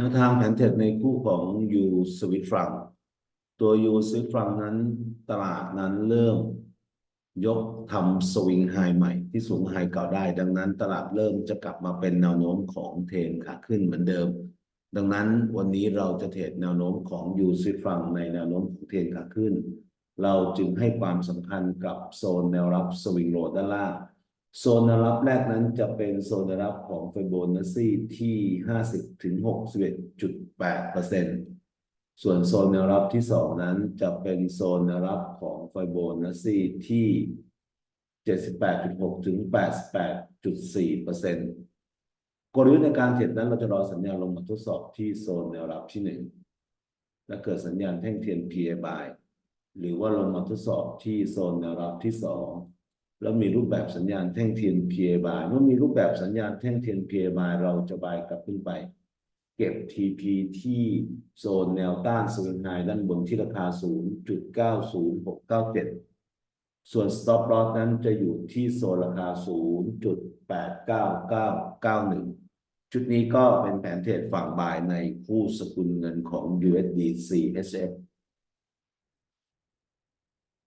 แนวทางแผนเทรดในคู่ของยูสวิตฟรังตัวยูสวิตฟรังนั้นตลาดนั้นเริ่มยกทำสวิงไฮใหม่ที่สูงไฮเก่าได้ ดังนั้นตลาดเริ่มจะกลับมาเป็นแนวโน้มของเทรนขาขึ้นเหมือนเดิม ดังนั้นวันนี้เราจะเทรดแนวโน้มของยูสวิตฟรังในแนวโน้มของเทรนขาขึ้น เราจึงให้ความสำคัญกับโซนแนวรับสวิงโลด้านล่าง โซนแนวรับแรกนั้นจะเป็นโซนแนวรับของไฟโบนัสซีที่ 50ถึง61.8เปอร์เซ็นต์ส่วนโซนแนวรับที่สองนั้นจะเป็นโซนแนวรับของไฟโบนัสซีที่ 78.6ถึง88.4เปอร์เซ็นต์กลยุทธ์ในการเทรดนั้นเราจะรอสัญญาณลงมาทดสอบที่โซนแนวรับที่หนึ่งและเกิดสัญญาณแท่งเทียน PA by หรือว่าลงมาทดสอบที่โซนแนวรับที่สอง แล้วมีรูปแบบสัญญาณแท่งเทียน PA by เมื่อมีรูปแบบสัญญาณแท่งเทียน PA by เราจะบายกลับขึ้นไป เก็บ TP ที่โซนแนวต้านสวิงไฮด้านบนที่ราคา 0.90697 ส่วน stop loss นั้นจะอยู่ที่โซนราคา 0.89991 ชุดนี้ก็เป็นแผนเทรดฝั่งบายในคู่สกุลเงินของ USD CHF